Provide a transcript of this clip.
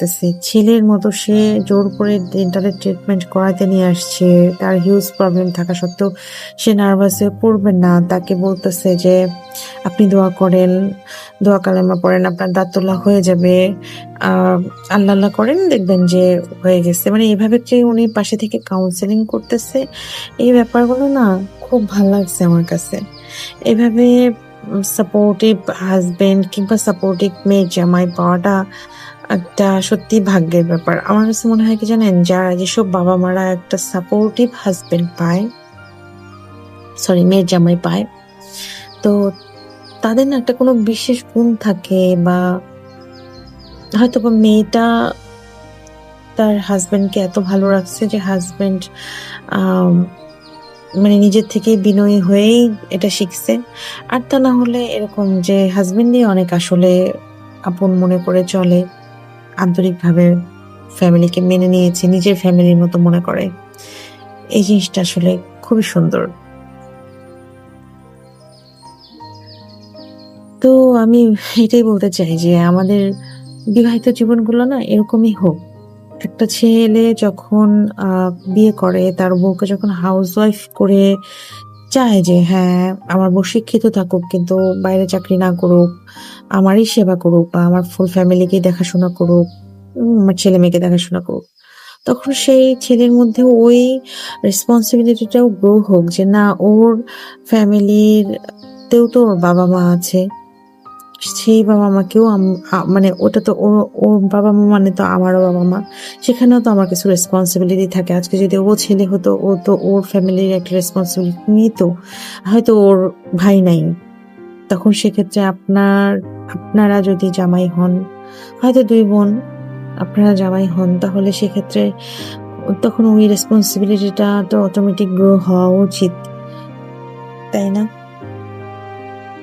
লাগতেছে ছেলের মতো সে জোর করে ডেন্টালের ট্রিটমেন্ট করাতে নিয়ে আসছে। তার হিউজ প্রবলেম থাকা সত্ত্বেও সে নার্ভাস হয়ে পড়বে না। তাকে বলতেছে যে, আপনি দোয়া করেন। দোয়া কালেমা পড়েন, আপনার দাঁত তোলা হয়ে যাবে। আল্লাহ আল্লাহ করেন, দেখবেন যে হয়ে গেছে। মানে এইভাবে যে উনি পাশে থেকে কাউন্সেলিং করতেছে, এই ব্যাপারগুলো না খুব ভালো লাগছে আমার কাছে। এভাবে সাপোর্টিভ হাজবেন্ড কিংবা সাপোর্টিভ মেয়ে জামাই পাওয়াটা একটা সত্যি ভাগ্যের ব্যাপার। আমার কাছে মনে হয় কি জানেন, যারা যেসব বাবা মারা একটা সাপোর্টিভ হাজবেন্ড পায় সরি মেয়ের জামাই পায়, তো তাদের না একটা কোনো বিশেষ গুণ থাকে বা হয়তো মেয়েটা তার হাজবেন্ডকে এত ভালো রাখছে যে হাজবেন্ড মানে নিজের থেকে বিনয়ী হয়েই এটা শিখছে। আর তা না হলে এরকম যে হাজবেন্ডই অনেক আসলে আপন মনে করে চলে। আন্তরিকভাবে ফ্যামিলিকে মেনে নিয়েছে, নিজের ফ্যামিলির মতো মনে করে। এই জিনিসটা আসলে খুবই সুন্দর। তো আমি এটাই বলতে চাই যে আমাদের বিবাহিত জীবনগুলো না এরকমই হোক। একটা ছেলে যখন বিয়ে করে, তার বউকে যখন হাউস ওয়াইফ করে চায় যে হ্যাঁ আমার বউ শিক্ষিত থাকুক, কিন্তু বাইরে চাকরি না করুক, আমারই সেবা করুক বা আমার ফুল ফ্যামিলিকে দেখাশোনা করুক আমার ছেলে মেয়েকে দেখাশোনা করুক। তখন সেই ছেলের মধ্যে ওই রেসপন্সিবিলিটিটাও গ্রো হোক যে, না, ওর ফ্যামিলির তেও তো ওর বাবা মা আছে। সেই বাবা মাকেও মানে ওটা তো ও বাবা মা মানে তো আমারও বাবা মা। সেখানেও তো আমার কিছু রেসপন্সিবিলিটি থাকে। আজকে যদি ও ছেলে হতো, ও তো ওর ফ্যামিলির একটা রেসপন্সিবিলিটি নিত। হয়তো ওর ভাই নাই। তখন সেক্ষেত্রে আপনার, আপনারা যদি জামাই হন, হয়তো দুই বোন, আপনারা জামাই হন, তাহলে সেক্ষেত্রে তখন ওই রেসপন্সিবিলিটিটা তো অটোমেটিক গ্রো হওয়া উচিত। তাই না?